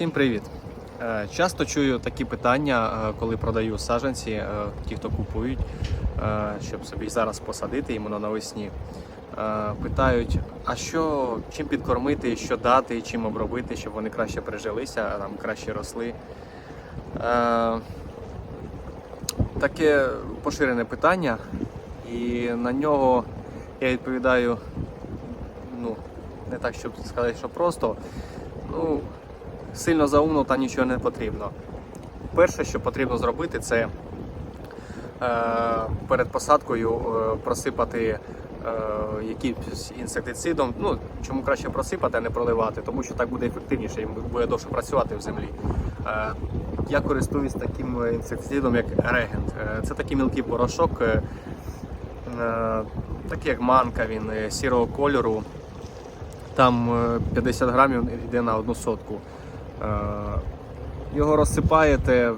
Всім привіт! Е, Часто чую такі питання, е, коли продаю саджанці, е, ті, хто купують, щоб собі зараз посадити іменно навесні. Питають, а що, чим підкормити, що дати, чим обробити, щоб вони краще прижилися, там краще росли. Таке поширене питання, і на нього я відповідаю ну, не так, щоб сказати, що просто. Ну, сильно заумно та нічого не потрібно. Перше, що потрібно зробити, це е, перед посадкою е, просипати е, якимось інсектицидом. Ну, чому краще просипати, а не проливати, тому що так буде ефективніше і буде довше працювати в землі. Я користуюсь таким інсектицидом, як регент. Це такий мілкий порошок, такий як манка, він сірого кольору. Там е, 50 грамів йде на одну сотку. Е, Його розсипаєте,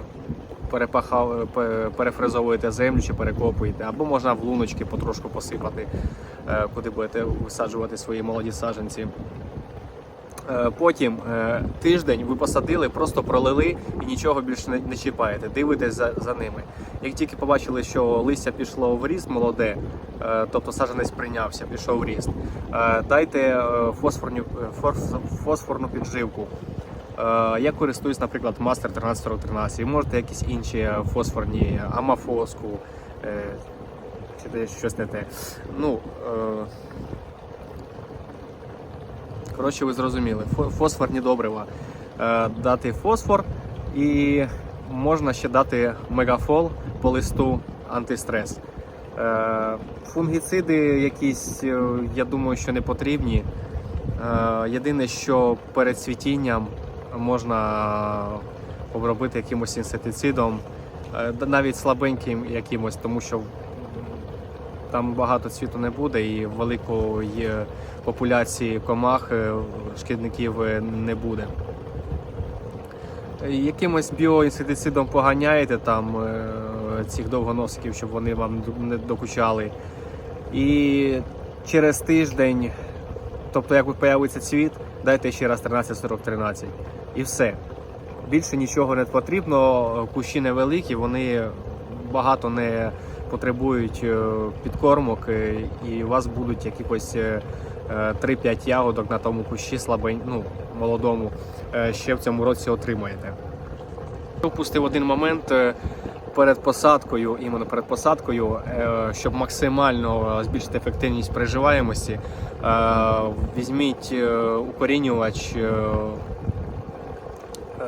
перефрезовуєте землю чи перекопуєте, або можна в луночки потрошку посипати, е, куди будете висаджувати свої молоді саджанці. Е, Потім тиждень ви посадили, просто пролили і нічого більше не, чіпаєте. Дивитесь за, за ними. Як тільки побачили, що листя пішло в ріст молоде, тобто саджанець прийнявся, пішов в ріст, дайте фосфорну, фосфорну підживку. Е, Я користуюсь, наприклад, Master 1313. Ви можете якісь інші фосфорні, амафоску е, чи щось не те. Ну, е, Коротше, ви зрозуміли. Фосфорні добрива. Дати фосфор і можна ще дати мегафол по листу антистрес. Фунгіциди якісь, я думаю, що не потрібні. Єдине, що перед цвітінням можна обробити якимось інсектицидом, е, навіть слабеньким якимось, тому що там багато цвіту не буде і великої популяції комах, е, шкідників е, не буде. Якимось біоінсектицидом поганяєте там цих довгоносиків, щоб вони вам не докучали. І через тиждень, тобто як появиться цвіт, дайте ще раз 13-40-13. І все. Більше нічого не потрібно. Кущі невеликі, вони багато не потребують е, підкормок, е, і у вас будуть якихось е, е, 3-5 ягодок на тому кущі слабень, ну, молодому, ще в цьому році отримаєте. Упустив один момент перед посадкою, іменно перед посадкою, е, щоб максимально збільшити ефективність приживаємості, е, візьміть е, укорінювач. е, е,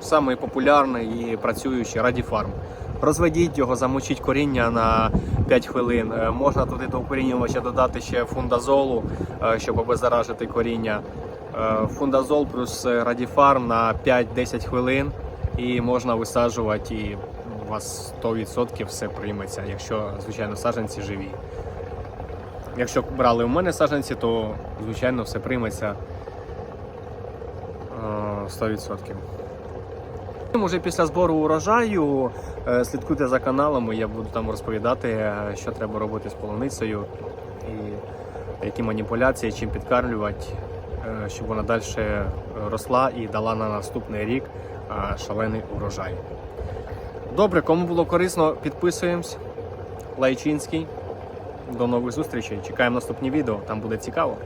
Самий популярний і працюючий Радіфарм. Розведіть його, замочіть коріння на 5 хвилин. Е, Можна туди до укорінювача додати ще фундазолу, е, щоб обеззаражити коріння. Е, Фундазол плюс е, радіфарм на 5-10 хвилин і можна висаджувати, і у вас 100% все прийметься, якщо, звичайно, саджанці живі. Якщо брали у мене саджанці, то звичайно все прийметься е, 100%. Уже після збору урожаю е, слідкуйте за каналами, я буду там розповідати, е, що треба робити з полуницею і які маніпуляції, чим підкармлювати, е, щоб вона далі росла і дала на наступний рік е, шалений урожай. Добре, кому було корисно, підписуємось. Лайчинський. До нових зустрічей. Чекаємо наступні відео, там буде цікаво.